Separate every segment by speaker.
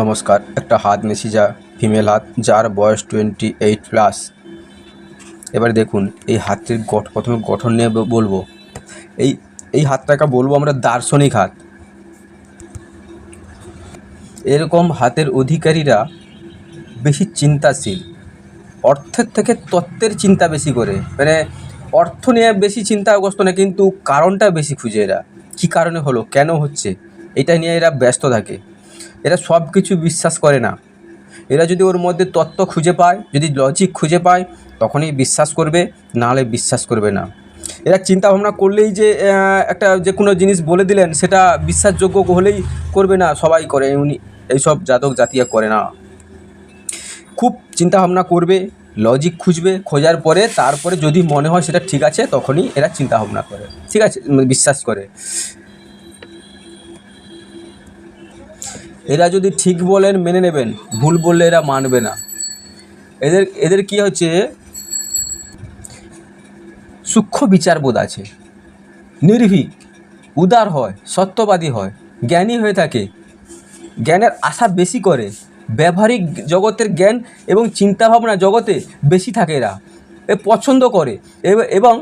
Speaker 1: নমস্কার, একটা হাত মেসিজা ফিমেল হাত, যার বয়স টোয়েন্টি এইট প্লাস এবার দেখুন, এই হাতটির গঠ, প্রথমে গঠন নিয়ে বলব। এই এই হাতটাকে বলব আমরা দার্শনিক হাত। এরকম হাতের অধিকারীরা বেশি চিন্তাশীল। অর্থের থেকে তত্ত্বের চিন্তা বেশি করে। মানে অর্থ নিয়ে বেশি চিন্তাগ্রস্ত না কিন্তু কারণটা বেশি খুঁজে এরা। কী কারণে হলো, কেন হচ্ছে, এটা নিয়ে এরা ব্যস্ত থাকে। এরা সব কিছু বিশ্বাস করে না। এরা যদি ওর মধ্যে তত্ত্ব খুঁজে পায়, যদি লজিক খুঁজে পায়, তখনই বিশ্বাস করবে, নাহলে বিশ্বাস করবে না। এরা চিন্তা ভাবনা করলেই যে একটা যে কোনো জিনিস বলে দিলেন, সেটা বিশ্বাসযোগ্য হলেই করবে না, সবাই করে, উনি এইসব জাতক জাতীয় করে না। খুব চিন্তা ভাবনা করবে লজিক খুঁজবে, খোঁজার পরে, তারপরে যদি মনে হয় সেটা ঠিক আছে, তখনই এরা চিন্তা ভাবনা করে। ঠিক আছে বিশ্বাস করে। এরা যদি ঠিক বলেন, মেনে নেবেন। ভুল বললে এরা মানবে না। এদের এদের কি হচ্ছে? সূক্ষ্ম বিচারবোধ আছে। নির্ভীক, উদার হয়, সত্যবাদী হয়, জ্ঞানী হয়ে থাকে। জ্ঞানের আশা বেশি করে। ব্যবহারিক জগতের জ্ঞান এবং চিন্তাভাবনা জগতে বেশি থাকে এরা। এ পছন্দ করে। এবং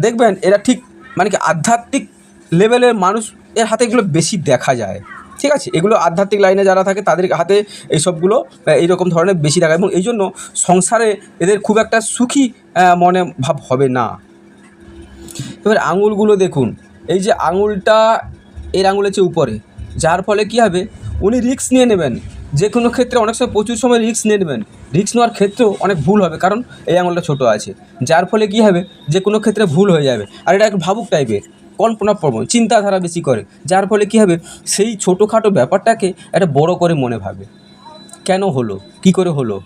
Speaker 1: দেখবেন এরা ঠিক মানে কি আধ্যাত্মিক লেভেলের মানুষ, এর হাতে এগুলো বেশি দেখা যায়। ঠিক আছে, এগুলো আধ্যাত্মিক লাইনে যারা থাকে তাদের হাতে এইসবগুলো এইরকম ধরনের বেশি দেখা এবং এই জন্য সংসারে এদের খুব একটা সুখী মনে ভাব হবে না। এবার আঙুলগুলো দেখুন, এই যে আঙুলটা এর আঙুলের চেয়ে উপরে, যার ফলে কী হবে? উনি রিস্ক নিয়ে নেবেন। যে কোনো ক্ষেত্রে অনেক সময় প্রচুর সময় রিস্ক নিয়ে নেবেন। রিস্ক নেওয়ার ক্ষেত্রেও অনেক ভুল হবে, কারণ এই আঙুলটা ছোটো আছে। যার ফলে কী হবে? যে কোনো ক্ষেত্রে ভুল হয়ে যাবে। আর এটা এক ভাবুক টাইপের কল্পনাপ্রবণ, চিন্তাধারা বেশি করে। যার ফলে কী হবে? সেই ছোটোখাটো ব্যাপারটাকে একটা বড় করে মনে ভাবে। কেন হলো? কি করে হলো?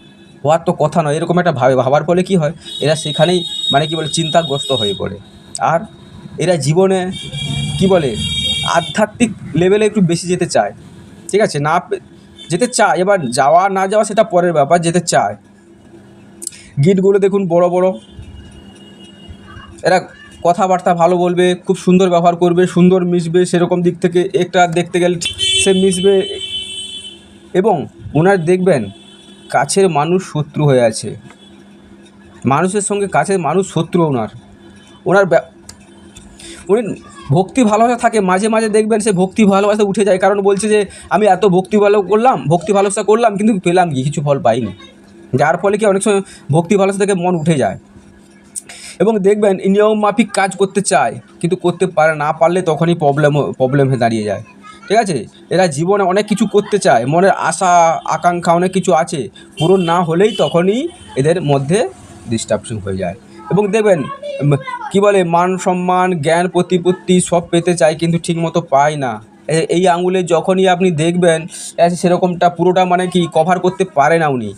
Speaker 1: হওয়ার তো কথা নয়। এরকম একটা ভাবে ভাবার ফলে কি হয়? এরা সেখানেই মানে কি বলে? চিন্তাগ্রস্ত হয়ে পড়ে। আর এরা জীবনে কি বলে? আধ্যাত্মিক লেভেলে একটু বেশি যেতে চায়। ঠিক আছে? না যেতে চায়। এবার যাওয়া, না যাওয়া সেটা পরের ব্যাপার। যেতে চায়। গিটগুলো দেখুন বড় বড়। এরা কথাবার্তা ভালো বলবে, খুব সুন্দর ব্যবহার করবে, সুন্দর মিশবে সেরকম দিক থেকে একটা দেখতে গেলে সে মিশবে। এবং ওনার দেখবেন কাছের মানুষ শত্রু হয়ে আছে। মানুষের সঙ্গে কাছের মানুষ শত্রু ওনার। ওনার উনি ভক্তি ভালোবাসা থাকে, মাঝে মাঝে দেখবেন সে ভক্তি ভালোবাসা উঠে যায়। কারণ বলছে যে, আমি এত ভক্তি ভালো করলাম, ভক্তি ভালোবাসা করলাম, কিন্তু পেলাম কি? কিছু ফল পাইনি। যার ফলে কি অনেক সময় ভক্তি ভালোবাসা থেকে মন উঠে যায়। এবং দেখবেন নিয়ম মাফিক কাজ করতে চায়, কিন্তু করতে পারে না, পারলে তখনই প্রবলেম প্রবলেম হয়ে দাঁড়িয়ে যায়। ঠিক আছে? এরা জীবনে অনেক কিছু করতে চায়, মনের আশা, আকাঙ্ক্ষা অনেক কিছু আছে, পূরণ না হলেই তখনই এদের মধ্যে ডিস্টার্বশন হয়ে যায়। এবং দেখবেন কি বলে, মান সম্মান, জ্ঞান প্রতিপত্তি সব পেতে চায়, কিন্তু ঠিকমতো পায় না। এই আঙুলে যখনই আপনি দেখবেন সেরকমটা পুরোটা মানে কি কভার করতে পারে না উনি।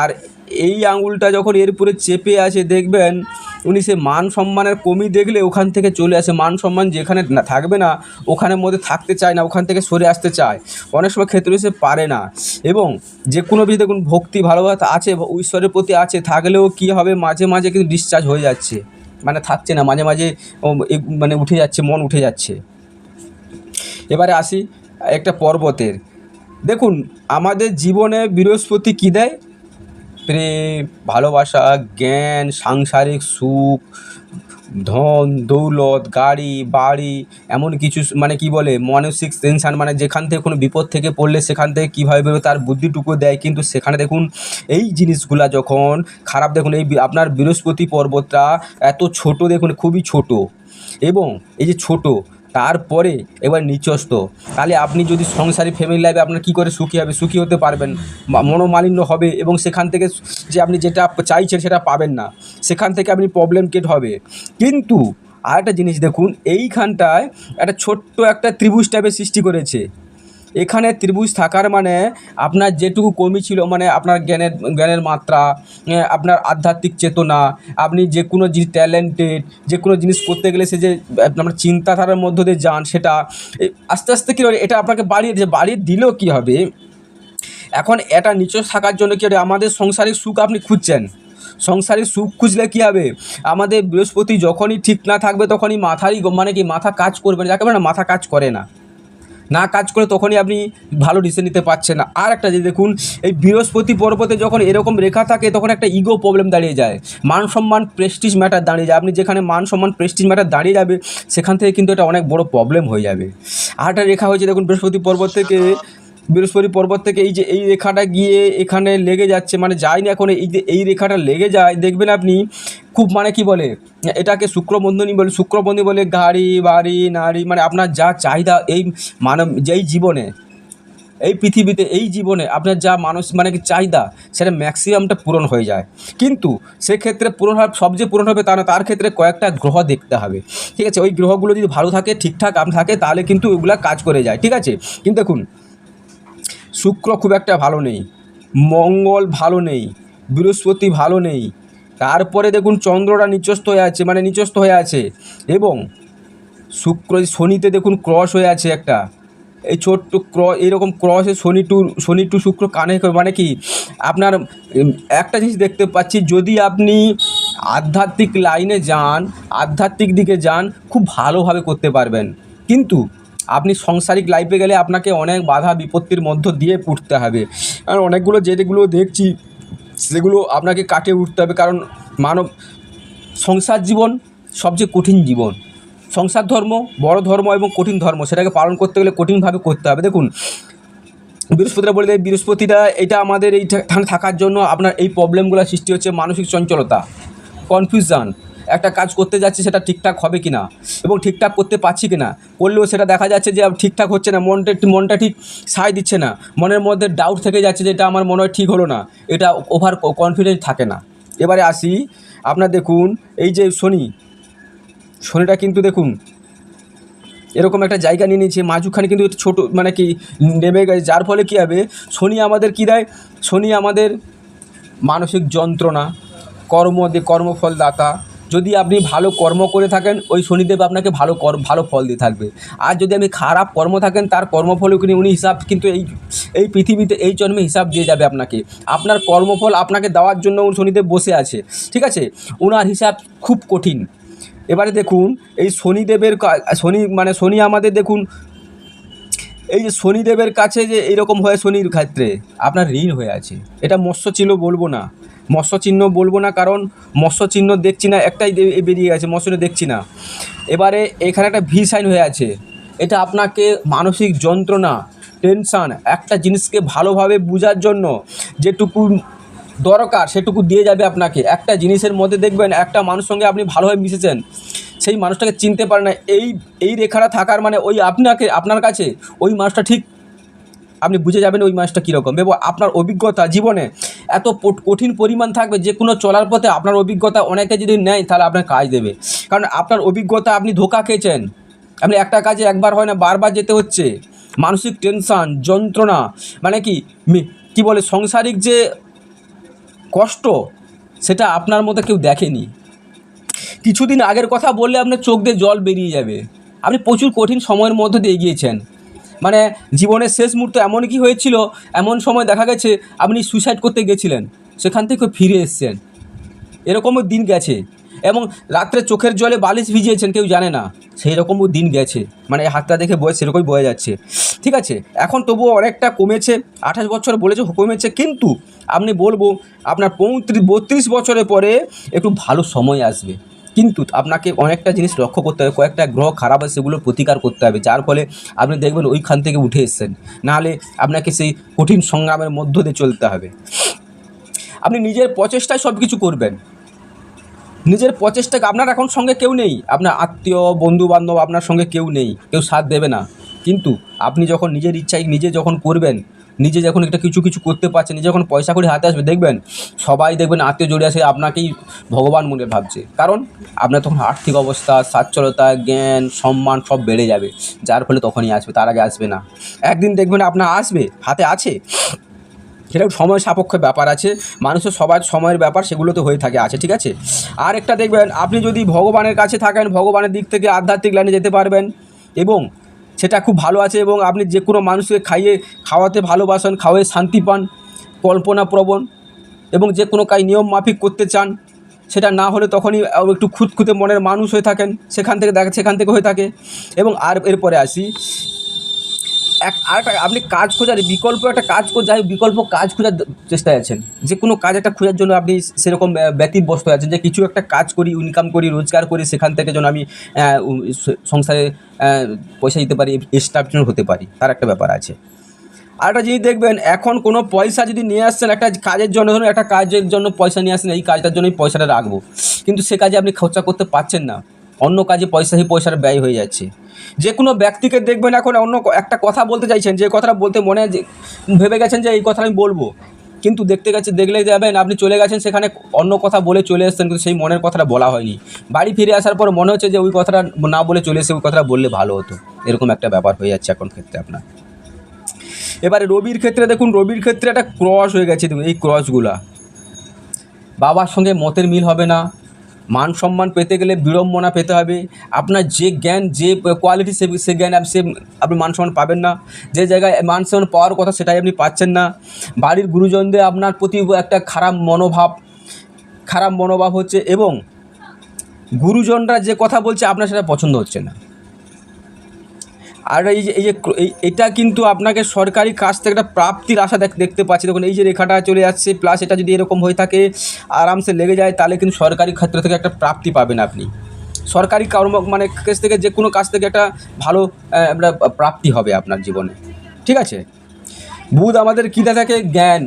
Speaker 1: আর এই আঙুলটা যখন এর উপরে চেপে আছে, দেখবেন উনি সে মান সম্মানের কমি দেখলে ওখান থেকে চলে আসে। মান সম্মান যেখানে না থাকবে না, ওখানের মধ্যে থাকতে চায় না, ওখান থেকে সরে আসতে চায়। অনেক সময় ক্ষেত্রে সে পারে না। এবং যে কোনো বিষয়ে দেখুন, ভক্তি, ভালোবাসা আছে, ঈশ্বরের প্রতি আছে, থাকলেও কী হবে? মাঝে মাঝে কিন্তু ডিসচার্জ হয়ে যাচ্ছে। মানে থাকছে না, মাঝে মাঝে মানে উঠে যাচ্ছে, মন উঠে যাচ্ছে। এবারে আসি একটা পর্বতের। দেখুন, আমাদের জীবনে বৃহস্পতি কী দেয়? প্রেম ভালোবাসা, জ্ঞান, সাংসারিক সুখ, ধন, দৌলত, গাড়ি, বাড়ি, এমন কিছু মানে কি বলে, মানসিক টেনশান মানে যেখান থেকে কোনো বিপদ থেকে পড়লে সেখান থেকে কীভাবে বেরোবে তার বুদ্ধিটুকু দেয়। কিন্তু সেখানে দেখুন, এই জিনিসগুলা যখন খারাপ, দেখুন এই আপনার বৃহস্পতি পর্বতটা এত ছোট, দেখুন খুবই ছোট। এবং এই যে ছোট তারপরে এবার নিচস্ত তাহলে আপনি যদি সংসারী ফ্যামিলি লাইফে আপনার কী করে সুখী হবে? সুখী হতে পারবেন। মনোমালিন্য হবে এবং সেখান থেকে যে আপনি যেটা চাইছেন সেটা পাবেন না। সেখান থেকে আপনি প্রবলেম কেট হবে। কিন্তু আরেকটা জিনিস দেখুন, এইখানটায় একটা ছোট্ট একটা ত্রিভুজ টাইপের সৃষ্টি করেছে। এখানে ত্রিভুজ থাকার মানে আপনার যেটুকু কমি ছিল মানে আপনার জ্ঞানের জ্ঞানের মাত্রা আপনার আধ্যাত্মিক চেতনা, আপনি যে কোনো জিনিস ট্যালেন্টেড যে কোনো জিনিস করতে গেলে সে যে, আপনার চিন্তাধারার মধ্য দিয়ে যান, সেটা আস্তে আস্তে কী এটা আপনাকে বাড়িয়ে দিয়ে বাড়িয়ে দিলেও কী হবে? এখন এটা নিচে থাকার জন্য কি আমাদের সংসারিক সুখ আপনি খুঁজছেন। সংসারিক সুখ খুঁজলে কী হবে? আমাদের বৃহস্পতি যখনই ঠিক না থাকবে, তখনই মাথারই মানে কি মাথা কাজ করবে না, যাকে না, মাথা কাজ করে না। না কাজ করে তখনই আপনি ভালো ডিসিশন নিতে পারছেন না। আর একটা যে দেখুন, এই বৃহস্পতি পর্বতে যখন এরকম রেখা থাকে, তখন একটা ইগো প্রবলেম দাঁড়িয়ে যায়। মান সম্মান প্রেস্টিজ ম্যাটার দাঁড়িয়ে যায়। আপনি যেখানে মান সম্মান প্রেস্টিজ ম্যাটার দাঁড়িয়ে যাবে, সেখান থেকে কিন্তু এটা অনেক বড় প্রবলেম হয়ে যাবে। আর একটা রেখা হয়েছে, দেখুন, বৃহস্পতি পর্বত থেকে, বৃহস্পতি পর্বত থেকে এই যে এই রেখাটা গিয়ে এখানে লেগে যাচ্ছে মানে যায়নি এখন এই যে এই রেখাটা লেগে যায়, দেখবেন আপনি খুব মানে কি বলে, এটাকে শুক্রবন্ধনী বলে, শুক্রবন্ধী বলে গাড়ি, বাড়ি, নারী মানে আপনার যা চাহিদা এই মানব, যেই জীবনে, এই পৃথিবীতে, এই জীবনে আপনার যা মানুষ মানে কি চাহিদা, সেটা ম্যাক্সিমামটা পূরণ হয়ে যায়। কিন্তু সেক্ষেত্রে পূরণ হবে সবচেয়ে পূরণ হবে তা না, তার ক্ষেত্রে কয়েকটা গ্রহ দেখতে হবে। ঠিক আছে? ওই গ্রহগুলো যদি ভালো থাকে, ঠিকঠাক আম থাকে, তাহলে কিন্তু ওইগুলা কাজ করে যায়। ঠিক আছে? কিন্তু দেখুন, শুক্র খুব একটা ভালো নেই, মঙ্গল ভালো নেই, বৃহস্পতি ভালো নেই তারপরে দেখুন চন্দ্রটা নিচস্থ হয়ে আছে মানে নিচস্থ হয়ে আছে। এবং শুক্র শনিতে দেখুন ক্রস হয়ে আছে একটা। এই ছোট্ট ক্র, এরকম ক্রসে শনি টু শনি টু শুক্র কানে মানে কি, আপনার একটা জিনিস দেখতে পাচ্ছি, যদি আপনি আধ্যাত্মিক লাইনে যান, আধ্যাত্মিক দিকে যান, খুব ভালোভাবে করতে পারবেন। কিন্তু আপনি সংসারিক লাইফে গেলে আপনাকে অনেক বাধা বিপত্তির মধ্য দিয়ে উঠতে হবে। আর অনেকগুলো যেগুলো দেখছি সেগুলো আপনাকে কাটিয়ে উঠতে হবে, কারণ মানব সংসার জীবন সবচেয়ে কঠিন জীবন। সংসার ধর্ম, বড় ধর্ম এবং কঠিন ধর্ম, সেটাকে পালন করতে গেলে কঠিনভাবে করতে হবে। দেখুন, বৃহস্পতিরা বলে দেয় বৃহস্পতিটা এটা আমাদের এইখানে থাকার জন্য আপনার এই প্রবলেমগুলো সৃষ্টি হচ্ছে মানসিক চঞ্চলতা কনফিউশন একটা কাজ করতে যাচ্ছে সেটা ঠিকঠাক হবে কি না এবং ঠিকঠাক করতে পারছি কি না করলেও সেটা দেখা যাচ্ছে যে ঠিকঠাক হচ্ছে না, মনটা মনটা ঠিক সায় দিচ্ছে না। মনের মধ্যে ডাউট থেকে যাচ্ছে যে এটা আমার মনে হয় ঠিক হলো না। এটা ওভার কনফিডেন্স থাকে না। এবারে আসি, আপনার দেখুন, এই যে শনি, শনিটা কিন্তু দেখুন, এরকম একটা জায়গা নিয়ে নিয়েছে, মাঝুখানে কিন্তু ছোটো মানে কি, নেমে গেছে। যার ফলে কী হবে? শনি আমাদের কী দেয়? শনি আমাদের মানসিক যন্ত্রণা, কর্ম কর্মফল দাতা যদি আপনি ভালো কর্ম করে থাকেন, ওই শনিদেব আপনাকে ভালো ভালো ফল দিয়ে থাকবে। আর যদি আপনি খারাপ কর্ম থাকেন, তার কর্মফলও কিন্তু উনি হিসাব, কিন্তু এই এই পৃথিবীতে, এই জন্মে হিসাব দিয়ে যাবে আপনাকে। আপনার কর্মফল আপনাকে দেওয়ার জন্য উনি শনিদেব বসে আছে। ঠিক আছে? ওনার হিসাব খুব কঠিন। এবারে দেখুন, এই শনিদেবের শনি মানে শনি আমাদের দেখুন এই যে শনিদেবের কাছে যে এরকম হয় শনির ক্ষেত্রে, আপনার ঋণ হয়ে আছে। এটা মৎস্য চিহ্ন বলব না। মৎস্য চিহ্ন বলব না কারণ মৎস্য চিহ্ন দেখছি না, একটাই বেরিয়ে গেছে, মৎস্য দেখছি না। এবারে এখানে একটা ভি সাইন হয়ে আছে। এটা আপনাকে মানসিক যন্ত্রণা, টেনশান, একটা জিনিসকে ভালোভাবে বোঝার জন্য যেটুকু দরকার সেটুকু দিয়ে যাবে আপনাকে। একটা জিনিসের মধ্যে দেখবেন একটা মানুষ সঙ্গে আপনি ভালোভাবে মিশেছেন। সেই মানুষটাকে চিনতে পারে না। এই এই রেখাটা থাকার মানে ওই আপনাকে, আপনার কাছে ওই মানুষটা ঠিক, আপনি বুঝে যাবেন ওই মাছটা কীরকম। এবং আপনার অভিজ্ঞতা জীবনে এত কঠিন পরিমাণ থাকবে যে কোনো চলার পথে আপনার অভিজ্ঞতা অনেকে যদি নেয়, তাহলে আপনার কাজ দেবে। কারণ আপনার অভিজ্ঞতা আপনি ধোকা খেয়েছেন। আপনি একটা কাজে একবার হয় না, বারবার যেতে হচ্ছে। মানসিক টেনশান, যন্ত্রণা মানে কি কি বলে, সংসারিক যে কষ্ট, সেটা আপনার মতো কেউ দেখেনি। কিছুদিন আগের কথা বললে আপনার চোখ দিয়ে জল বেরিয়ে যাবে। আপনি প্রচুর কঠিন সময়ের মধ্যে দিয়ে গিয়েছেন। মানে জীবনের শেষ মুহূর্তে এমন কি হয়েছিল, এমন সময় দেখা গেছে আপনি সুইসাইড করতে গেছিলেন, সেখান থেকে ফিরে এসছেন। এরকমও দিন গেছে। এবং রাত্রে চোখের জলে বালিশ ভিজিয়েছেন কেউ জানে না সেই রকমও দিন গেছে। মানে হাতটা দেখে বয়ে সেরকমই বয়ে যাচ্ছে। ঠিক আছে, এখন তবুও অনেকটা কমেছে, আঠাশ বছর বলেছে কমেছে, কিন্তু আপনি বলব আপনার পঁয়ত্রিশ, বত্রিশ বছরের পরে একটু ভালো সময় আসবে। কিন্তু আপনাকে অনেকটা জিনিস লক্ষ্য করতে হবে, কয়েকটা গ্রহ খারাপ আছে সেগুলোর প্রতিকার করতে হবে, যার ফলে আপনি দেখবেন ওইখান থেকে উঠে এসছেন। নাহলে আপনাকে সেই কঠিন সংগ্রামের মধ্য দিয়ে চলতে হবে। আপনি নিজের প্রচেষ্টায় সব কিছু করবেন। নিজের প্রচেষ্টা আপনার এখন সঙ্গে কেউ নেই। আপনার আত্মীয় বন্ধু বান্ধব আপনার সঙ্গে কেউ নেই, কেউ সাথ দেবে না। কিন্তু আপনি যখন নিজের ইচ্ছায় নিজে যখন করবেন নিজে যখন একটা কিছু কিছু করতে পারছে, নিজে যখন পয়সা করে হাতে আসবে, দেখবেন সবাই দেখবেন আত্মীয় জড়িয়ে আসে আপনাকেই ভগবান মনে ভাবছে। কারণ আপনার তখন আর্থিক অবস্থা, সচ্ছলতা, জ্ঞান, সম্মান সব বেড়ে যাবে। যার ফলে তখনই আসবে, তার আগে আসবে না। একদিন দেখবেন আপনার আসবে, হাতে আছে। সেটা সময় সাপেক্ষ ব্যাপার আছে। মানুষের সবার সময়ের ব্যাপার সেগুলো তো হয়ে থাকে, আছে, ঠিক আছে? আর একটা দেখবেন, আপনি যদি ভগবানের কাছে থাকেন, ভগবানের দিক থেকে আধ্যাত্মিক লাইনে যেতে পারবেন। এবং সেটা খুব ভালো আছে এবং আপনি যে কোনো মানুষকে খাইয়ে, খাওয়াতে ভালোবাসেন খাওয়াই শান্তি পান কল্পনা প্রবণ এবং যে কোনো কাজ নিয়ম মাফিক করতে চান, সেটা না হলে তখনই একটু খুঁতখুঁতে মনের মানুষ হয়ে থাকেন, সেখান থেকে দেখা, সেখান থেকে হয়ে থাকে। এবং আর এরপরে আসি এক আরেকটা, আপনি কাজ খোঁজার বিকল্প, একটা কাজ যাই বিকল্প কাজ খোঁজার চেষ্টায় আছেন। যে কোনো কাজ একটা খোঁজার জন্য আপনি সেরকম ব্যতিব্যস্ত আছেন। যে কিছু একটা কাজ করি ইনকাম করি, রোজগার করি, সেখান থেকে যেন আমি সংসারে পয়সা দিতে পারি এস্টাবলিশ হতে পারি। তার একটা ব্যাপার আছে। আর একটা জিনিস দেখবেন, এখন কোনো পয়সা যদি নিয়ে আসছেন, একটা কাজের জন্য, ধরুন একটা কাজের জন্য পয়সা নিয়ে আসছেন, এই কাজটার জন্যই পয়সাটা রাখব। কিন্তু সে কাজে আপনি খরচা করতে পারছেন না। অন্য কাজে পয়সা সেই পয়সাটা ব্যয় হয়ে যাচ্ছে। যে কোনো ব্যক্তিকে দেখবেন এখন অন্য একটা কথা বলতে চাইছেন, যে কথাটা বলতে মনে ভেবে গেছেন যে এই কথা আমি বলব। কিন্তু দেখতে গেছে, দেখলে যাবেন আপনি চলে গেছেন, সেখানে অন্য কথা বলে চলে এসেছেন, কিন্তু সেই মনের কথাটা বলা হয়নি। বাড়ি ফিরে আসার পর মনে হচ্ছে যে ওই কথাটা না বলে চলে এসে ওই কথাটা বললে ভালো হতো। এরকম একটা ব্যাপার হয়ে যাচ্ছে এখন ক্ষেত্রে আপনার। এবারে রবির ক্ষেত্রে দেখুন, রবির ক্ষেত্রে একটা ক্রস হয়ে গেছে দেখুন এই ক্রসগুলা বাবার সঙ্গে মতের মিল হবে না। মান সম্মান পেতে গেলে বিড়ম্বনা পেতে হবে। আপনার যে জ্ঞান, যে কোয়ালিটি সে সে জ্ঞান সে আপনি মান সম্মান পাবেন না। যে জায়গায় মান সম্মান পাওয়ার কথা সেটাই আপনি পাচ্ছেন না। বাড়ির গুরুজনদের আপনার প্রতি একটা খারাপ মনোভাব খারাপ মনোভাব হচ্ছে এবং গুরুজনরা যে কথা বলছে আপনার সেটা পছন্দ হচ্ছে না। আর এই যে এই যে এটা কিন্তু আপনাকে সরকারি কাজ থেকে একটা প্রাপ্তির আশা দেখ, দেখতে পাচ্ছি। দেখুন, এই যে রেখাটা চলে যাচ্ছে প্লাস এটা যদি এরকম হয়ে থাকে, আরামসে লেগে যায়, তাহলে কিন্তু সরকারি ক্ষেত্র থেকে একটা প্রাপ্তি পাবেন আপনি। সরকারি কর্ম মানে কাছ থেকে যে কোনো কাজ থেকে একটা ভালো একটা প্রাপ্তি হবে আপনার জীবনে। ঠিক আছে? বুধ আমাদের কী থাকে জ্ঞান।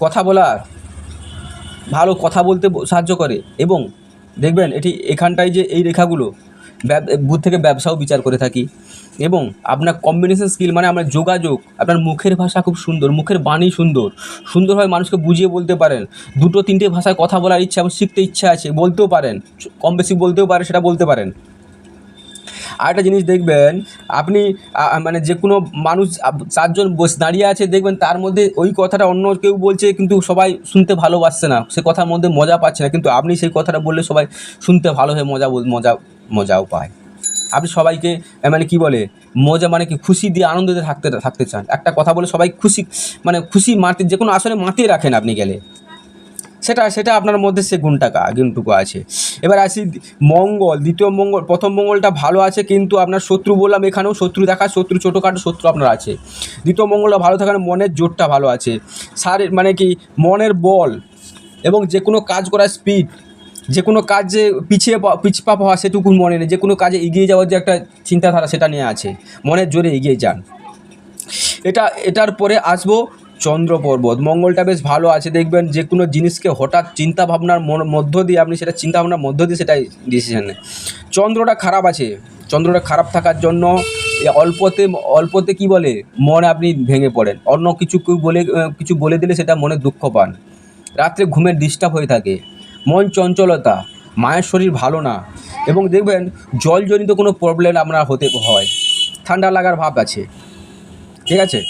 Speaker 1: কথা বলার ভালো কথা বলতে সাহায্য করে। এবং দেখবেন, এটি এখানটায় যে এই রেখাগুলো বুথ থেকে ব্যবসাও বিচার করে থাকি। এবং আপনার কম্বিনেশন স্কিল মানে আপনার যোগাযোগ, আপনার মুখের ভাষা খুব সুন্দর, মুখের বাণী সুন্দর। সুন্দরভাবে মানুষকে বুঝিয়ে বলতে পারেন। দুটো, তিনটে ভাষায় কথা বলার ইচ্ছা, এবং শিখতে ইচ্ছা আছে, বলতেও পারেন। কম বেশি বলতেও পারে সেটা বলতে পারেন। আরেকটা জিনিস দেখবেন, আপনি মানে যে কোনো মানুষ চারজন বস, দাঁড়িয়ে আছে, দেখবেন তার মধ্যে ওই কথাটা অন্য কেউ বলছে, কিন্তু সবাই শুনতে ভালোবাসছে না। সে কথার মধ্যে মজা পাচ্ছে না, কিন্তু আপনি সেই কথাটা বললে সবাই শুনতে ভালো হয়ে মজা মজা, মজাও পায়। আপনি সবাইকে মানে কি বলে, মজা মানে কি, খুশি দিয়ে আনন্দ দিয়ে থাকতে থাকতে চান। একটা কথা বলে সবাই খুশি মানে খুশি মাতি যে কোনো আসলে মাতিয়ে রাখেন আপনি গেলে। সেটা সেটা আপনার মধ্যে সে গুণটা কা- গুণটুকু আছে। এবার আসি মঙ্গল, দ্বিতীয় মঙ্গল, প্রথম মঙ্গলটা ভালো আছে, কিন্তু আপনার শত্রু বললাম এখানেও শত্রু দেখা, শত্রু ছোটোখাটো শত্রু আপনার আছে। দ্বিতীয় মঙ্গলটা ভালো থাকার মনের জোরটা ভালো আছে। শারীর মানে কি, মনের বল এবং যে কোনো কাজ করার স্পিড যে কোনো কাজ যে পিছিয়ে পিছপা হওয়া সেটুকু মনে নেই যে কোনো কাজে এগিয়ে যাওয়ার যে একটা চিন্তাধারা সেটা নিয়ে আছে। মনের জোরে এগিয়ে যান। এটা, এটার পরে আসব চন্দ্র পর্বত মঙ্গলটা বেশ ভালো আছে, দেখবেন যে কোনো জিনিসকে হঠাৎ চিন্তা ভাবনার মধ্য দিয়ে আপনি সেটা চিন্তা ভাবনার মধ্য দিয়ে সেটাই ডিসিশন নেন। চন্দ্রটা খারাপ আছে, চন্দ্রটা খারাপ থাকার জন্য অল্পতে অল্পতে কি বলে, মনে আপনি ভেঙে পড়েন। অন্য কিছু কেউ বলে কিছু বলে দিলে সেটা মনে দুঃখ পান। রাত্রে ঘুমের ডিস্টার্ব হয়ে থাকে। মন চঞ্চলতা, মায়ের শরীর ভালো না এবং দেখবেন জলজনিত কোনো প্রবলেম আপনার হতে হয়। ঠান্ডা লাগার ভাব আছে। ঠিক আছে?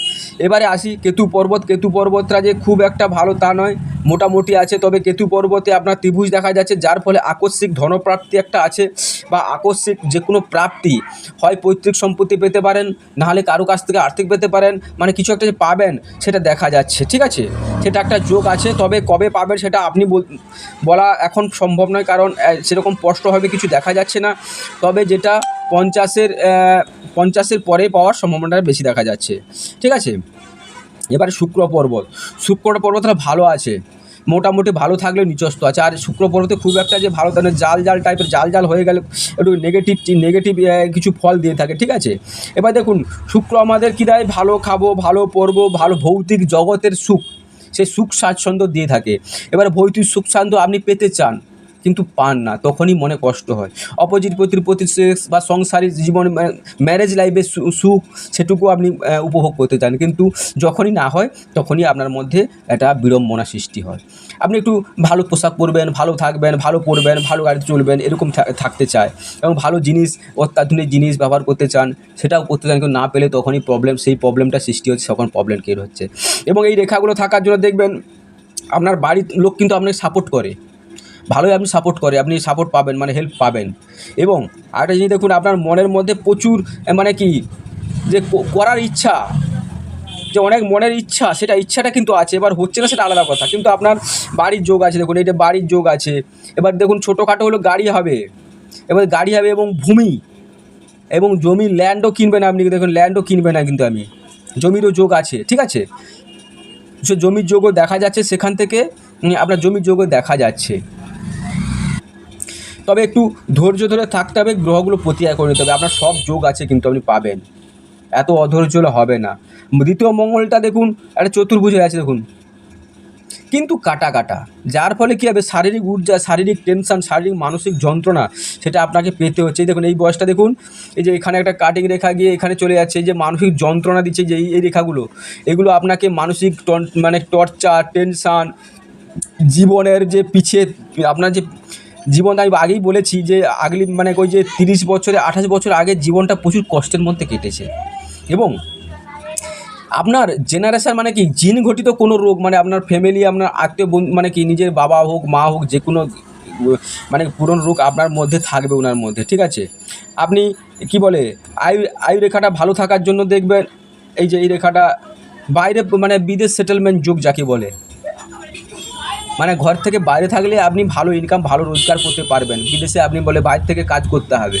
Speaker 1: এবারে আসি কেতু পর্বত। কেতু পর্বতটা যে খুব একটা ভালো তা নয়, মোটামুটি আছে। তবে কেতু পর্বতে আপনার ত্রিভুজ দেখা যাচ্ছে, যার ফলে আকস্মিক ধনপ্রাপ্তি একটা আছে বা আকস্মিক যে কোনো প্রাপ্তি হয় পৈতৃক সম্পত্তি পেতে পারেন নাহলে কারও কাছ থেকে আর্থিক পেতে পারেন মানে কিছু একটা যে পাবেন সেটা দেখা যাচ্ছে, ঠিক আছে? সেটা একটা যোগ আছে, তবে কবে পাবেন সেটা আপনি বল- এখন সম্ভব নয়, কারণ সেরকম স্পষ্টভাবে কিছু দেখা যাচ্ছে না। তবে যেটা পঞ্চাশের পঞ্চাশের পরে পাওয়ার সম্ভাবনাটা বেশি দেখা যাচ্ছে। ঠিক আছে? এবারে শুক্র পর্বত। শুক্র পর্বতটা ভালো আছে। মোটামুটি ভালো থাকলেও নিচস্ত আছে। আর শুক্র পর্বতে খুব একটা যে ভালো, তাহলে জাল জাল টাইপের জাল জাল হয়ে গেলে একটু নেগেটিভ নেগেটিভ কিছু ফল দিয়ে থাকে। ঠিক আছে? এবার দেখুন, শুক্র আমাদের কী দেয়? ভালো খাব, ভালো পরবো, ভালো ভৌতিক জগতের সুখ। সে সুখ স্বাচ্ছন্দ্য দিয়ে থাকে। এবার ভৌতিক সুখ স্বাচ্ছন্দ্য আপনি পেতে চান। কিন্তু পান না, তখনই মনে কষ্ট হয়। অপোজিট প্রতির প্রতি বা সংসারিক জীবন ম্যারেজ লাইফের সুখ সেটুকু আপনি উপভোগ করতে চান। কিন্তু যখনই না হয়, তখনই আপনার মধ্যে একটা বিড়ম্বনা সৃষ্টি হয়। আপনি একটু ভালো পোশাক পরবেন, ভালো থাকবেন, ভালো পরবেন, ভালো গাড়িতে চলবেন, এরকম থাকতে চায়। এবং ভালো জিনিস, অত্যাধুনিক জিনিস ব্যবহার করতে চান, সেটাও করতে চান, কিন্তু না পেলে তখনই প্রবলেম সেই প্রবলেমটা সৃষ্টি হচ্ছে, তখন প্রবলেম ক্রিয়েট হচ্ছে। এবং এই রেখাগুলো থাকার জন্য দেখবেন, আপনার বাড়ির লোক কিন্তু আপনাকে সাপোর্ট করে। ভালোই আপনি সাপোর্ট করে, আপনি সাপোর্ট পাবেন মানে হেল্প পাবেন। এবং আরেকটা জিনিস দেখুন, আপনার মনের মধ্যে প্রচুর মানে কি, যে করার ইচ্ছা, যে অনেক মনের ইচ্ছা, সেটা ইচ্ছাটা কিন্তু আছে, এবার হচ্ছে না সেটা আলাদা কথা। কিন্তু আপনার বাড়ির যোগ আছে, দেখুন এটা বাড়ির যোগ আছে, এবার দেখুন, ছোটোখাটো হলো গাড়ি হবে, এবার গাড়ি হবে এবং ভূমি, এবং জমি ল্যান্ডও কিনবে না আপনি, দেখুন ল্যান্ডও কিনবে না কিন্তু আমি, জমিরও যোগ আছে, ঠিক আছে? সে জমির যোগও দেখা যাচ্ছে, সেখান থেকে আপনার জমির যোগও দেখা যাচ্ছে। তবে একটু ধৈর্য ধরে থাকতে হবে, গ্রহগুলো প্রতিকার করে নিতে হবে। আপনার সব যোগ আছে কিন্তু আপনি পাবেন। এত অধৈর্য হবে না। দ্বিতীয় মঙ্গলটা দেখুন, একটা চতুর্ভুজে আছে দেখুন। কিন্তু কাটা কাটা। যার ফলে কী হবে? শারীরিক ঊর্জা, শারীরিক টেনশন, শারীরিক মানসিক যন্ত্রণা, সেটা আপনাকে পেতে হচ্ছে। দেখুন, এই বয়সটা দেখুন, এই যে এখানে একটা কাটিং রেখা গিয়ে এখানে চলে যাচ্ছে যে মানসিক যন্ত্রণা দিচ্ছে যে এই রেখাগুলো, এগুলো আপনাকে মানসিক মানে টর্চার টেনশান জীবনের যে পিছিয়ে, আপনার যে জীবন, আমি আগেই বলেছি যে আগলি মানে ওই যে তিরিশ বছরে, আঠাশ বছর আগে জীবনটা প্রচুর কষ্টের মধ্যে কেটেছে। এবং আপনার জেনারেশান মানে কি, জিন ঘটিত কোনো রোগ মানে আপনার ফ্যামিলি আপনার আত্মীয় মানে কি, নিজের বাবা হোক, মা হোক, যে কোনো মানে পুরনো রোগ আপনার মধ্যে থাকবে, ওনার মধ্যে, ঠিক আছে? আপনি কি বলে, আয়ু আয়ু রেখাটা ভালো থাকার জন্য দেখবেন, এই যে এই রেখাটা, বাইরে মানে বিদেশ সেটেলমেন্ট যুগ যাকে বলে মানে ঘর থেকে বাইরে থাকলে আপনি ভালো ইনকাম ভালো রোজগার করতে পারবেন। বিদেশে আপনি বলে বাইরে থেকে কাজ করতে হবে।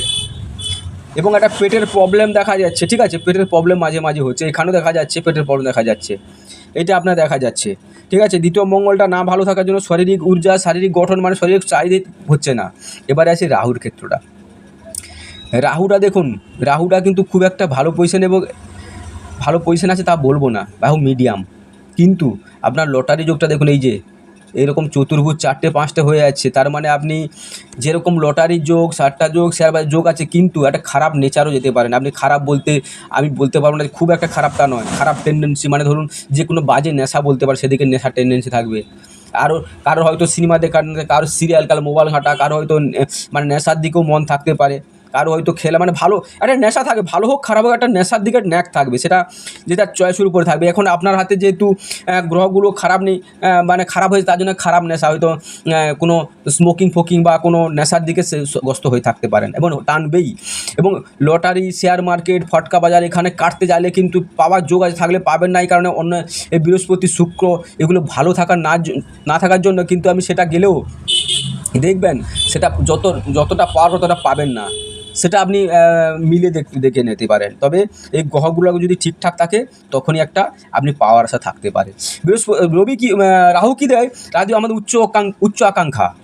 Speaker 1: এবং একটা পেটের প্রবলেম দেখা যাচ্ছে, ঠিক আছে? পেটের প্রবলেম মাঝে মাঝে হচ্ছে। এখানেও দেখা যাচ্ছে, পেটের প্রবলেম দেখা যাচ্ছে। এটা আপনার দেখা যাচ্ছে। ঠিক আছে? দ্বিতীয় মঙ্গলটা না ভালো থাকার জন্য শারীরিক ঊর্জা, শারীরিক গঠন মানে শারীরিক চাহিদা হচ্ছে না। এবারে আসি রাহুর ক্ষেত্রটা। রাহুটা দেখুন, রাহুটা কিন্তু খুব একটা ভালো পজিশন এবং ভালো পজিশন আছে তা বলব না। রাহু মিডিয়াম কিন্তু আপনার লটারি যোগটা দেখুন, এই যে এরকম চতুর্ভুজ চারটে, পাঁচটা হয়ে যাচ্ছে তার মানে আপনি যেরকম লটারি যোগ, সাতটা যোগ শেয়ার বাজার যোগ আছে, কিন্তু একটা খারাপ নেচারও যেতে পারেন আপনি খারাপ বলতে, আমি বলতে পারব না খুব একটা খারাপ তা নয়। খারাপ টেন্ডেন্সি মানে ধরুন যে কোনো বাজে নেশা বলতে পারে, সেদিকে নেশার টেন্ডেন্সি থাকবে। আরও কারও হয়তো সিনেমা দেখা কারও সিরিয়াল কারও মোবাইল ঘাঁটা কারও হয়তো মানে নেশার দিকেও মন থাকতে পারে। কারও হয়তো খেলা মানে ভালো, একটা নেশা থাকে, ভালো হোক, খারাপ হোক, একটা নেশার দিকে ন্যাক থাকবে, সেটা যেটা চয়েসের উপরে থাকবে। এখন আপনার হাতে যেহেতু গ্রহগুলো খারাপ নেই মানে খারাপ হয়েছে, তার জন্য খারাপ নেশা হয়তো কোনো স্মোকিং ফোকিং বা কোনো নেশার দিকে সে গ্রস্ত হয়ে থাকতে পারেন এবং টানবেই। এবং লটারি শেয়ার মার্কেট ফটকা বাজার এখানে কাটতে চাইলে কিন্তু পাওয়ার যোগ আছে, থাকলে পাবেন না, এই কারণে অন্য, এই বৃহস্পতি, শুক্র এগুলো ভালো থাকার না না থাকার জন্য কিন্তু আমি সেটা গেলেও দেখবেন সেটা যত, যতটা পাওয়ার, ততটা পাবেন না। সেটা আপনি মিলে দেখ- নিতে পারেন। তবে এই গ্রহগুলো যদি ঠিকঠাক থাকে, তখনই একটা আপনি পাওয়ার আশা থাকতে পারে। বৃহস্পতি রবি কি রাহু কী দেয়? রাজু আমাদের উচ্চ উচ্চ আকাঙ্ক্ষা।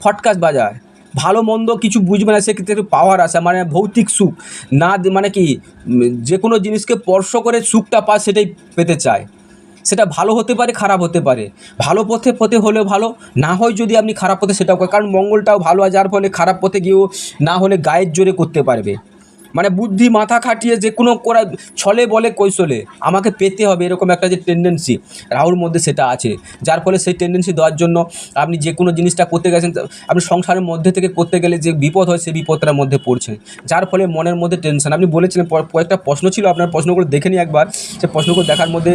Speaker 1: ফটকাস বাজার ভালো মন্দ কিছু বুঝবে না, সেক্ষেত্রে একটু পাওয়ার আসা মানে ভৌতিক সুখ। না মানে কি যে কোনো জিনিসকে স্পর্শ করে সুখটা পায়, সেটাই পেতে চায়। সেটা ভালো হতে পারে, খারাপ হতে পারে। ভালো পথে পথে হলে ভালো, না হয় যদি আপনি খারাপ পথে, সেটাও করে। কারণ মঙ্গলটাও ভালো হয়, যার ফলে খারাপ পথে গিয়েও না হলে গায়ের জোরে করতে পারবে। মানে বুদ্ধি মাথা খাটিয়ে যে কোনো করা, ছলে বলে কৌশলে, আমাকে পেতে হবে এরকম একটা যে টেন্ডেন্সি রাহুর মধ্যে সেটা আছে। যার ফলে সেই টেন্ডেন্সি দেওয়ার জন্য আপনি যে কোনো জিনিসটা করতে গেছেন, আপনি সংসারের মধ্যে থেকে করতে গেলে যে বিপদ হয়, সেই বিপদটার মধ্যে পড়ছে। যার ফলে মনের মধ্যে টেনশন আপনি বলেছিলেন কয়েকটা প্রশ্ন ছিল, আপনার প্রশ্নগুলো দেখে নিই একবার। সে প্রশ্নগুলো দেখার মধ্যে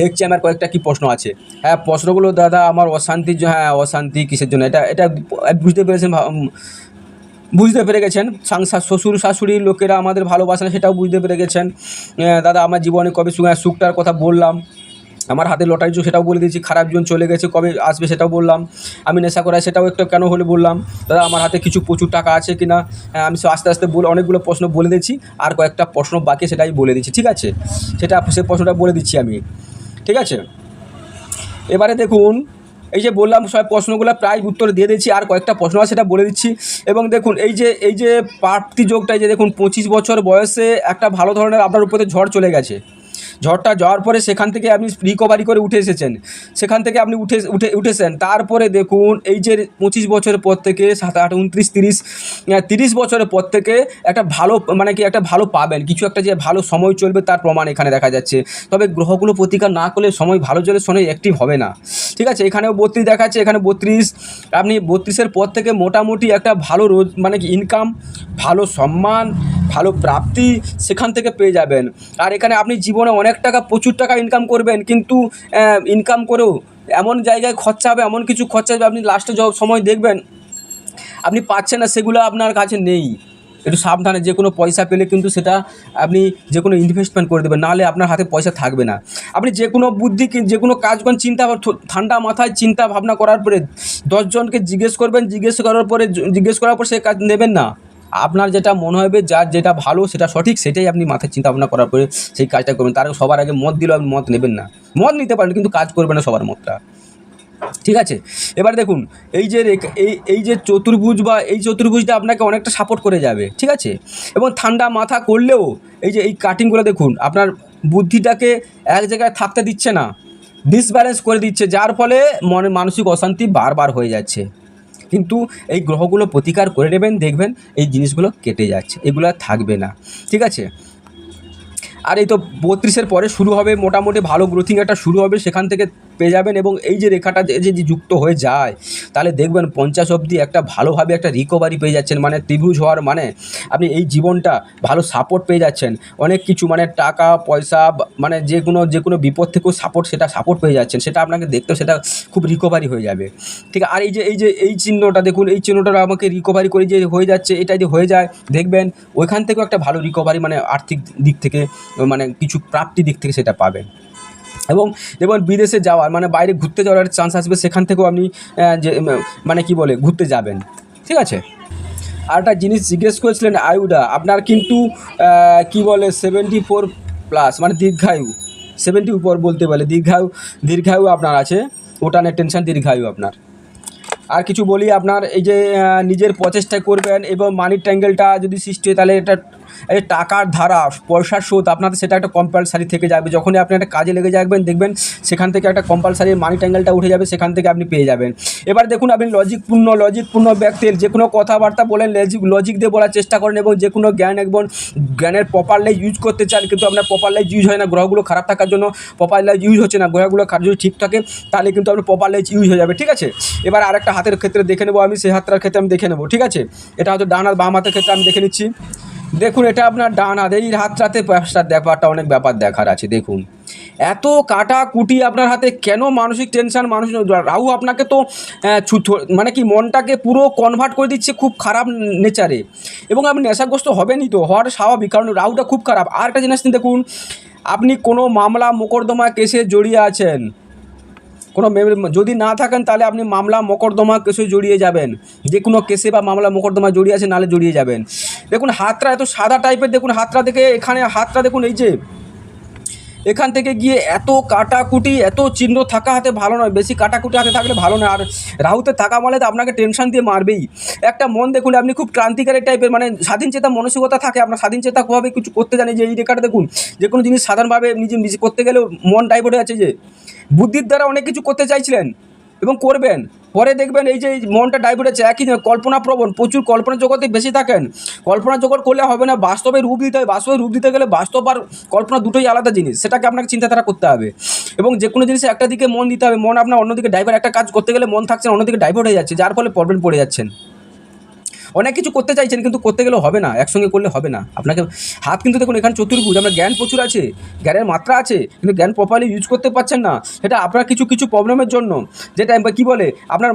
Speaker 1: দেখছি আমার কয়েকটা কি প্রশ্ন আছে। হ্যাঁ প্রশ্নগুলো, দাদা, আমার অশান্তির হ্যাঁ অশান্তি কিসের জন্য? এটা এটা বুঝতে পেরেছেন বুঝতে পেরে গেছেন। শ্বশুর, শাশুড়ির লোকেরা আমাদের ভালোবাসে না, সেটাও বুঝতে পেরে গেছেন। দাদা, আমার জীবনে কবে সুখ সুখটার কথা বললাম। আমার হাতে লটারি যোগ সেটাও বলে দিয়েছি, খারাপ জীবন চলে গেছে, কবে আসবে সেটাও বললাম। আমি নেশা করাই সেটাও একটু কেন হলে বললাম। দাদা, আমার হাতে কিছু প্রচুর টাকা আছে কি না আমি আস্তে আস্তে বলে অনেকগুলো প্রশ্ন বলে দিচ্ছি আর কয়েকটা প্রশ্ন বাকি সেটাই বলে দিচ্ছি ঠিক আছে? সেটা সে প্রশ্নটা বলে দিচ্ছি আমি, ঠিক আছে? এবারে দেখুন এই যে বললাম, সব প্রশ্নগুলো প্রায় উত্তর দিয়ে দিচ্ছি আর কয়েকটা প্রশ্ন আছে সেটা বলে দিচ্ছি। এবং দেখুন, এই যে এই যে প্রাপ্তি যোগটাই যে দেখুন, পঁচিশ বছর বয়সে একটা ভালো ধরনের আপনার উপরে ঝড় চলে গেছে। ঝড়টা যাওয়ার পরে সেখান থেকে আপনি রিকভারি করে উঠে এসেছেন। সেখান থেকে আপনি উঠে উঠে, উঠেছেন। তারপরে দেখুন, এই যে পঁচিশ বছরের পর থেকে, সাত, আট, উনত্রিশ, তিরিশ তিরিশ বছরের পর থেকে একটা ভালো মানে কি, একটা ভালো পাবেন। কিছু একটা যে ভালো সময় চলবে তার প্রমাণ এখানে দেখা যাচ্ছে। তবে গ্রহগুলো প্রতিকার না করলে সময় ভালো চলে, সময় অ্যাক্টিভ হবে না। ঠিক আছে? এখানেও বত্রিশ দেখাচ্ছে, এখানে বত্রিশ। আপনি বত্রিশের পর থেকে মোটামুটি একটা ভালো রোজ মানে কি ইনকাম ভালো সম্মান ভালো প্রাপ্তি সেখান থেকে পেয়ে যাবেন। আর এখানে আপনি জীবনে অনেক টাকা, প্রচুর টাকা ইনকাম করবেন, কিন্তু ইনকাম করেও এমন জায়গায় খরচা হবে, এমন কিছু খরচা হবে, আপনি লাস্টে সময় দেখবেন, আপনি পাচ্ছেন না, সেগুলো আপনার কাছে নেই। একটু সাবধানে, যে কোনো পয়সা পেলে কিন্তু সেটা আপনি যে কোনো ইনভেস্টমেন্ট করে দেবেন, নাহলে আপনার হাতে পয়সা থাকবে না। আপনি যে কোনো বুদ্ধি যে কোনো কাজ করেন, চিন্তা ঠান্ডা মাথায় চিন্তা ভাবনা করার পরে দশজনকে জিজ্ঞেস করবেন, জিজ্ঞেস করার পরে, জিজ্ঞেস করার পর সে কাজ নেবেন না। আপনার যেটা মনে হবে, যার যেটা ভালো, সেটা সঠিক, সেটাই আপনি মাথায় চিন্তা ভাবনা করার পরে সেই কাজটা করবেন। তার সবার আগে মত দিলেও আপনি মত নেবেন না। মত নিতে পারেন, কিন্তু কাজ করবেন না সবার মতটা। ঠিক আছে? এবার দেখুন, এই যে এই এই যে চতুর্ভুজ বা এই চতুর্ভুজটা আপনাকে অনেকটা সাপোর্ট করে যাবে। ঠিক আছে? এবং ঠান্ডা মাথা করলেও এই যে এই কাটিংগুলো দেখুন, আপনার বুদ্ধিটাকে এক জায়গায় থাকতে দিচ্ছে না। ডিসব্যালেন্স করে দিচ্ছে, যার ফলে মনে মানসিক অশান্তি বারবার হয়ে যাচ্ছে। কিন্তু এই গ্রহগুলো প্রতিকার করে নেবেন, দেখবেন এই জিনিসগুলো কেটে যাচ্ছে, এগুলো থাকবে না, ঠিক আছে? আর এই তো বত্রিশের পরে শুরু হবে, মোটামুটি ভালো গ্রোথিং একটা শুরু হবে, সেখান থেকে পেয়ে যাবেন এবং এই যে রেখাটা যে যে যুক্ত হয়ে যায়, তাহলে দেখবেন পঞ্চাশ অবধি একটা ভালোভাবে একটা রিকভারি পেয়ে যাচ্ছেন মানে ত্রিভুজ হওয়ার মানে আপনি এই জীবনটা ভালো সাপোর্ট পেয়ে যাচ্ছেন। অনেক কিছু মানে টাকা, পয়সা মানে যে কোনো যে কোনো বিপদ থেকেও সাপোর্ট সেটা সাপোর্ট পেয়ে যাচ্ছেন। সেটা আপনাকে দেখতেও সেটা খুব রিকভারি হয়ে যাবে। ঠিক আছে? আর এই যে এই যে, এই চিহ্নটা দেখুন, এই চিহ্নটা আমাকে রিকভারি করে যে হয়ে যাচ্ছে, এটা যদি হয়ে যায়, দেখবেন ওইখান থেকেও একটা ভালো রিকভারি মানে আর্থিক দিক থেকে মানে কিছু প্রাপ্তি দিক থেকে সেটা পাবেন। এবং যেমন বিদেশে যাওয়ার মানে বাইরে ঘুরতে যাওয়ার চান্স আসবে, সেখান থেকেও আপনি যে মানে কি বলে, ঘুরতে যাবেন। ঠিক আছে? আর একটা জিনিস জিজ্ঞেস করেছিলেন আয়ুডা, আপনার কিন্তু কি বলে সেভেন্টি ফোর প্লাস মানে দীর্ঘায়ু সেভেন্টি উপর বলতে পারে, দীর্ঘায়ু দীর্ঘায়ু আপনার আছে ওটা নিয়ে টেনশন দীর্ঘায়ু আপনার। আর কিছু বলি, আপনার এই যে নিজের প্রচেষ্টা করবেন এবং মানি ট্যাঙ্গেলটা যদি সৃষ্টি হয়, তাহলে এটা এই টাকার ধারা, পয়সার সুদ, আপনাদের সেটা একটা কম্পালসারি থেকে যাবে। যখনই আপনি একটা কাজে লেগে যাবেন, দেখবেন সেখান থেকে একটা কম্পালসারি মানি ট্যাঙ্গেলটা উঠে যাবে, সেখান থেকে আপনি পেয়ে যাবেন। এবার দেখুন আপনি লজিকপূর্ণ লজিকপূর্ণ ব্যক্তির যে কোনো কথাবার্তা বলেন লজিক লজিক দিয়ে বলার চেষ্টা করেন এবং যে কোনো জ্ঞান এবং জ্ঞানের প্রপারলি ইউজ করতে চান, কিন্তু আপনার প্রপারলি ইউজ হয় না, গ্রহগুলো খারাপ থাকার জন্য প্রপারলি ইউজ হচ্ছে না, গ্রহগুলো যদি ঠিক থাকে, তাহলে কিন্তু আপনার প্রপারলি ইউজ হয়ে যাবে, ঠিক আছে? এবার আরেকটা হাতের ক্ষেত্রে দেখে নেব আমি, সেই হাতটার ক্ষেত্রে আমি দেখে নেব, ঠিক আছে? এটা হয়তো ডান হাত, বাম হাতের ক্ষেত্রে আমি দেখে নিচ্ছি। দেখুন, এটা আপনার ডান হাত এই হাতটাতে ব্যাপারটা অনেক ব্যাপার দেখার আছে, দেখুন। এত কাটা কুটি আপনার হাতে কেন মানসিক টেনশন মানুষ রাহু আপনাকে তো মানে কি মনটাকে পুরো কনভার্ট করে দিচ্ছে খুব খারাপ নেচারে এবং আপনি নেশাগ্রস্ত হবেনই তো হওয়ার স্বাভাবিক, কারণ রাহুটা খুব খারাপ। আর একটা জিনিস দেখুন, আপনি কোনো মামলা, মোকদ্দমা কেসে জড়িয়ে আছেন কোনো যদি না থাকেন, তাহলে আপনি মামলা মোকদ্দমা কেসে জড়িয়ে যাবেন। যে কোনো কেসে বা মামলা মোকদ্দমা জড়িয়ে আছে নালে জড়িয়ে যাবেন। দেখুন হাতটা এত সাদা টাইপের দেখুন হাতটা দেখে এখানে হাতটা দেখুন, এই যে এখান থেকে গিয়ে এত কাটাকুটি, এত চিহ্ন থাকা হাতে ভালো নয়। বেশি কাটাকুটি হাতে থাকলে ভালো নয়। আর রাহুতে থাকা মানে তো আপনাকে টেনশন দিয়ে মারবেই। একটা মন দেখুন, আপনি খুব ক্রান্তিকারী টাইপের মানে স্বাধীন চেতা মানসিকতা থাকে। আপনার স্বাধীন চেতাভাবে কিছু করতে জানি যে, এই রেখাটা দেখুন, যে কোনো জিনিস সাধারণভাবে নিজে নিজে করতে গেলেও মন ডাইভার্ট হয়ে আছে যে, বুদ্ধির দ্বারা অনেক কিছু করতে চাইছিলেন এবং করবেন। পরে দেখবেন এই যে মনটা ডাইভার্ট হচ্ছে একই কল্পনা প্রবণ, প্রচুর কল্পনা জগতে বেশি থাকেন। কল্পনা জগৎ করলে হবে না, বাস্তবে রূপ দিতে হয়, বাস্তবে রূপ দিতে গেলে বাস্তব আর কল্পনা দুটোই আলাদা জিনিস, সেটাকে আপনাকে চিন্তাধারা করতে হবে। এবং যে কোনো জিনিসে একটা দিকে মন দিতে হবে, মন আপনার অন্যদিকে ডাইভার্ট একটা কাজ করতে গেলে মন থাকছে অন্যদিকে ডাইভার্ট হয়ে যাচ্ছে, যার ফলে প্রবলেম পড়ে যাচ্ছেন। অনেক কিছু করতে চাইছেন কিন্তু করতে গেলেও হবে না, একসঙ্গে করলে হবে না। আপনাকে হাত কিন্তু দেখুন, এখানে চতুর্ভুজ আপনার জ্ঞান প্রচুর আছে, জ্ঞানের মাত্রা আছে, কিন্তু জ্ঞান প্রপারলি ইউজ করতে পারছেন না। সেটা আপনার কিছু কিছু প্রবলেমের জন্য। যেটা কি বলে, আপনার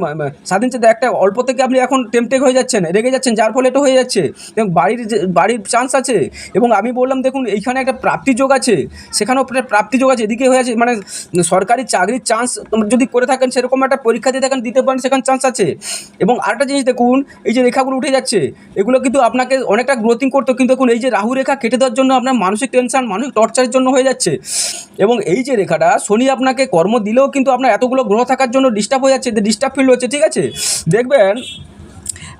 Speaker 1: স্বাধীন চেতা একটা অল্প থেকে আপনি এখন টেমটেক হয়ে যাচ্ছেন, রেগে যাচ্ছেন, যার ফলে এটা হয়ে যাচ্ছে। এবং বাড়ির বাড়ির চান্স আছে। এবং আমি বললাম, দেখুন, এইখানে একটা প্রাপ্তি যোগ আছে। সেখানেও প্রাপ্তি যোগ আছে, এদিকে হয়ে আছে মানে সরকারি চাকরির চান্স যদি করে থাকেন, সেরকম একটা পরীক্ষা দিয়ে থাকেন, দিতে পারেন, সেখানে চান্স আছে। এবং আরেকটা জিনিস দেখুন, এই যে রেখাগুলো উঠে যাচ্ছে। এগুলো কিন্তু আপনাকে অনেকটা গ্রোথিং করতো। কিন্তু এখন এই যে রাহু রেখা কেটে দেওয়ার জন্য আপনার মানসিক টেনশন মানসিক টর্চারের জন্য হয়ে যাচ্ছে। এবং এই যে রেখাটা, শনি আপনাকে কর্ম দিলেও কিন্তু আপনার এতগুলো গ্রহ থাকার জন্য ডিস্টার্ব হয়ে যাচ্ছে ডিস্টার্ব ফিল হচ্ছে, ঠিক আছে? দেখবেন,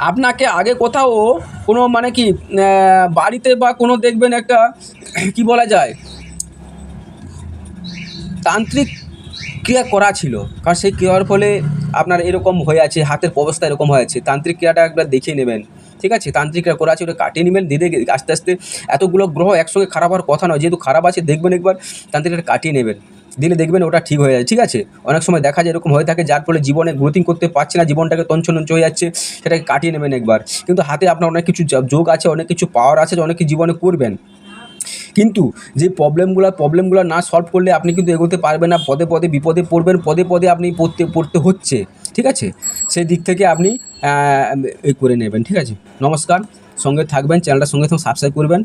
Speaker 1: আপনাকে আগে কোথাও কোনো মানে কি বাড়িতে বা কোনো দেখবেন একটা, কি বলা যায়, তান্ত্রিক ক্রিয়া করা ছিল, কারণ সেই ক্রিয়ার ফলে আপনার এরকম হয়ে আছে, হাতের অবস্থা এরকম হয়ে আছে। তান্ত্রিক ক্রিয়াটা একবার দেখিয়ে নেবেন, ঠিক আছে? তান্ত্রিক ক্রিয়া করা আছে, ওটা কাটিয়ে নেবেন, ধীরে আস্তে আস্তে এতগুলো গ্রহ একসঙ্গে খারাপ হওয়ার কথা নয়, যেহেতু খারাপ আছে, দেখবেন একবার, তান্ত্রিকটা কাটিয়ে নেবেন। দিলে দেখবেন ওটা ঠিক হয়ে যায়, ঠিক আছে? অনেক সময় দেখা যায় এরকম হয়ে থাকে, যার ফলে জীবনে গ্রোথিং করতে পারছে না, জীবনটাকে তঞ্চনঞ্চ হয়ে যাচ্ছে, সেটাকে কাটিয়ে নেবেন একবার। কিন্তু হাতে আপনার অনেক কিছু যোগ আছে, অনেক কিছু পাওয়ার আছে, অনেক কিছু জীবনে করবেন। কিন্তু যে প্রবলেমগুলো প্রবলেমগুলো না সলভ করলে আপনি কিন্তু এগোতে পারবেন না, পদে পদে বিপদে পড়বেন, পদে পদে আপনি পড়তে পড়তে হচ্ছে, ঠিক আছে? সেই দিক থেকে আপনি করে নেবেন, ঠিক আছে? নমস্কার, সঙ্গে থাকবেন চ্যানেলটা সঙ্গে সঙ্গে সাবস্ক্রাইব করবেন।